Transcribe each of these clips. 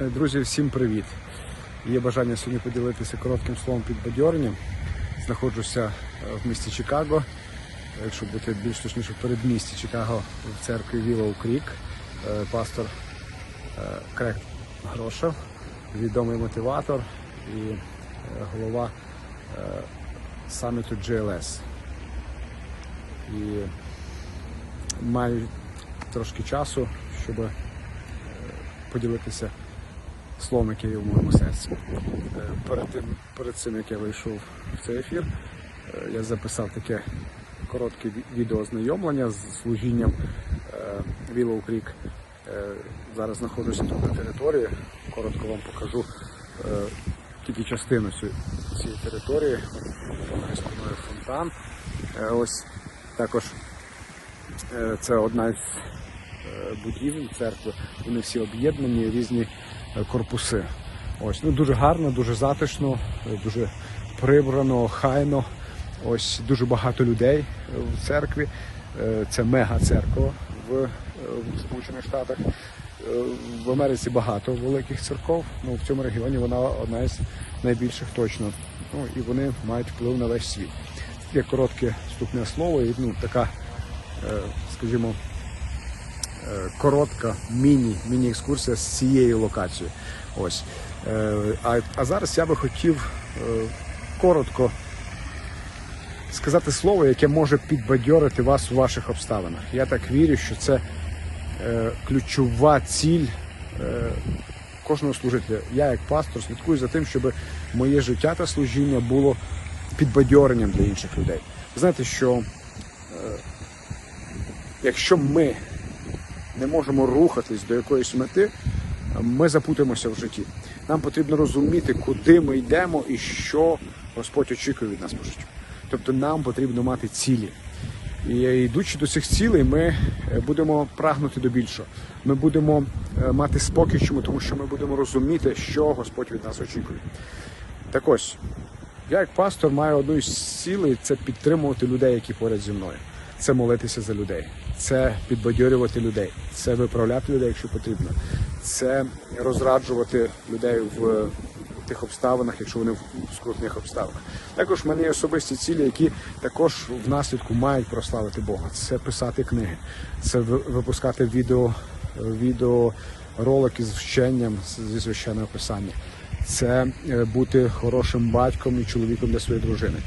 Е, Друзі, всім привіт! Є бажання сьогодні поділитися коротким словом підбадьорення. Знаходжуся е, в місті Чикаго, якщо бути більш точніше в передмісті Чикаго в церкві Willow Creek. Е, Пастор Крек Грошев, відомий мотиватор і голова саміту GLS. І маю трошки часу, щоб поділитися словом, яке є в моєму серці. Е, Перед тим, перед цим, як я вийшов в цей ефір, е, я записав таке коротке ві- відеоознайомлення з служінням Willow Creek. Е, Зараз знаходжуся тут на території. Коротко вам покажу тільки частину цієї території. Зі фонтан. Ось також Це одна з будівель церкви. Вони всі об'єднані, різні корпуси. Ось ну дуже гарно, дуже затишно, е, дуже прибрано, хайно. Ось дуже багато людей е, в церкві. Е, Це мега церква в, е, в Сполучених Штатах. Е, В Америці багато великих церков. Ну в цьому регіоні вона одна із найбільших точно. Ну і вони мають вплив на весь світ. Таке коротке вступне слово і ну така е, скажімо, е, коротка міні, міні-екскурсія з цією локацією. Ось. Е, А, а зараз я би хотів е, коротко сказати слово, яке може підбадьорити вас у ваших обставинах. Я так вірю, що це е, ключова ціль е, кожного служителя. Я, як пастор, слідкую за тим, щоб моє життя та служіння було підбадьоренням для інших людей. Знаєте, що якщо ми не можемо рухатись до якоїсь мети, ми запутаємося в житті. Нам потрібно розуміти, куди ми йдемо і що Господь очікує від нас по життю. Тобто нам потрібно мати цілі. І йдучи до цих цілей, ми е, будемо прагнути до більшого. Ми будемо е, мати спокій, чому тому що ми будемо розуміти, що Господь від нас очікує. Так ось, я як пастор маю одну із цілей це підтримувати людей, які поряд зі мною. Це молитися за людей, це підбадьорювати людей, це виправляти людей, якщо потрібно, це розраджувати людей в тих обставинах, якщо вони в скрутних обставинах. Також в мене є особисті цілі, які також в наслідку мають прославити Бога. Це писати книги, це випускати відео, відео ролики з вченням зі священного писання це е, бути хорошим батьком і чоловіком для своєї дружини.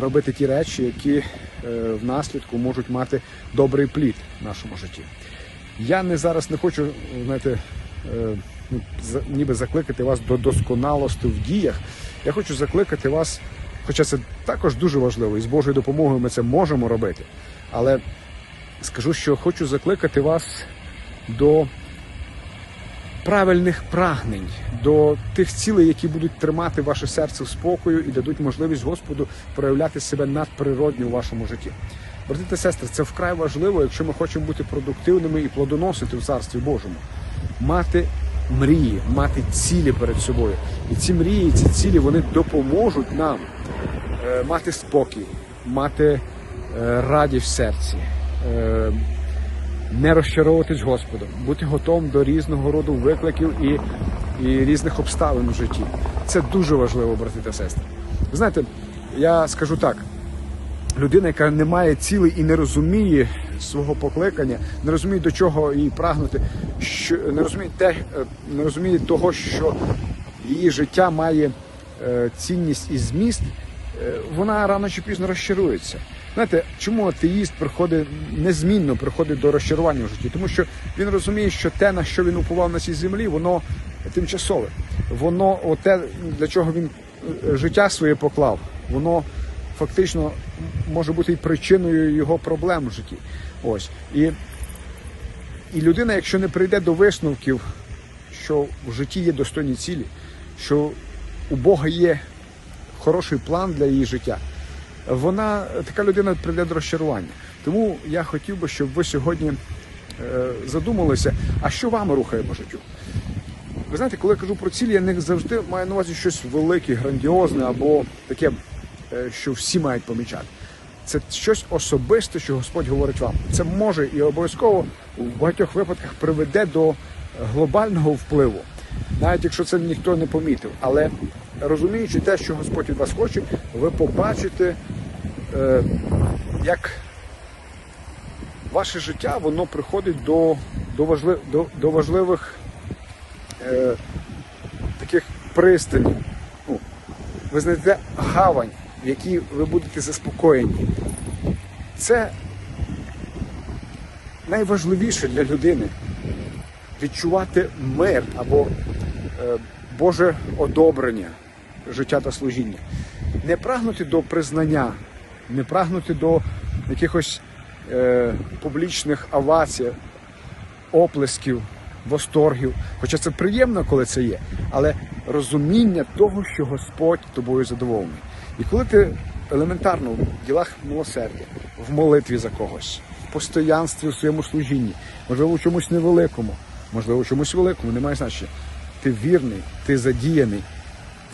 Робити ті речі, які е, в наслідку можуть мати добрий плід в нашому житті. Я не зараз не хочу, знаєте, е, ну, ніби закликати вас до досконалості в діях. Я хочу закликати вас, хоча це також дуже важливо, і з Божою допомогою ми це можемо робити. Але скажу, що хочу закликати вас до правильних прагнень, до тих цілей, які будуть тримати ваше серце в спокою і дадуть можливість Господу проявляти себе надприродньо у вашому житті. Брати та сестри, це вкрай важливо, якщо ми хочемо бути продуктивними і плодоносити в Царстві Божому. Мати мрії, мати цілі перед собою. І ці мрії, ці цілі вони допоможуть нам е, мати спокій, мати е, радість в серці. Не розчаровуватись Господом, бути готовим до різного роду викликів і, і різних обставин у житті. Це дуже важливо, брати та сестри. Ви знаєте, я скажу так: людина, яка не має цілей і не розуміє свого покликання, не розуміє до чого їй прагнути, що не розуміє те, е, не розуміє того, що її життя має е, цінність і зміст, вона рано чи пізно розчарується. Знаєте, чому атеїст приходить незмінно приходить до розчарування в житті? Тому що він розуміє, що те, на що він упував на цій землі, воно тимчасове. Воно оте, для чого він е, життя своє поклав, воно фактично може бути і причиною його проблем в житті. Ось. І, і людина, якщо не прийде до висновків, що в житті є достойні цілі, що у Бога є хороший план для її життя, вона така людина прийде до розчарування. Тому я хотів би, щоб ви сьогодні е, задумалися, а що вами рухає по життю? Ви знаєте, коли я кажу про цілі, я не завжди маю на увазі щось велике, грандіозне або таке, е, що всі мають помічати. Це щось особисте, що Господь говорить вам. Це може і обов'язково в багатьох випадках приведе до глобального впливу. навіть якщо це ніхто не помітив. Але розуміючи те, що Господь від вас хоче, ви побачите, е, як ваше життя воно приходить до, до, важлив, до, до важливих е, таких пристанів. Ну, ви знайдете гавань, в якій ви будете заспокоєні. Це найважливіше для людини відчувати мир або е, Боже одобрення життя та служіння. Не прагнути до признання, не прагнути до якихось е, публічних овацій, оплесків, восторгів. Хоча це приємно, коли це є, але розуміння того, що Господь тобою задоволений. І коли ти елементарно в ділах милосердя, в молитві за когось, в постоянстві у своєму служінні, можливо, в чомусь невеликому, можливо, в чомусь великому, немає значення. Ти вірний, ти задіяний, в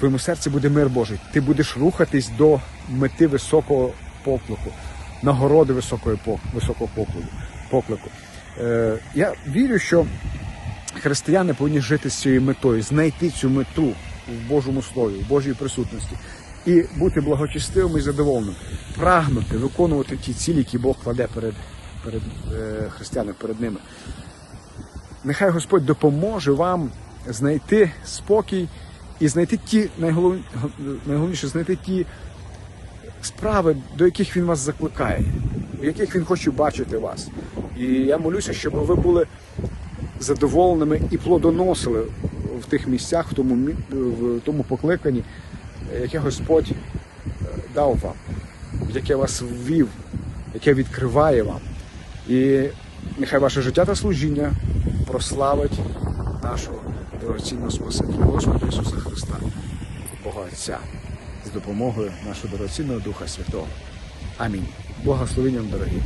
твоєму серці буде мир Божий. Ти будеш рухатись до мети високого поклику, нагороди високої високого поклику. поклику. Е, я вірю, що християни повинні жити з цією метою, знайти цю мету в Божому Слові, в Божій присутності і бути благочестивим і задоволеним, прагнути виконувати ті цілі, які Бог кладе перед, перед е, християнами, перед ними. Нехай Господь допоможе вам знайти спокій і знайти ті найголов... найголовніше знайти ті справи, до яких він вас закликає, в яких він хоче бачити вас. І я молюся, щоб ви були задоволеними і плодоносили в тих місцях, в тому, в тому покликанні, яке Господь е, дав вам, яке вас ввів, яке відкриває вам. І нехай ваше життя та служіння прославить нашого дорогоцінного Спасителя Господа Ісуса Христа, Бога Отця, з допомогою нашого дорогоцінного Духа Святого. Амінь. Благословенням, дорогі.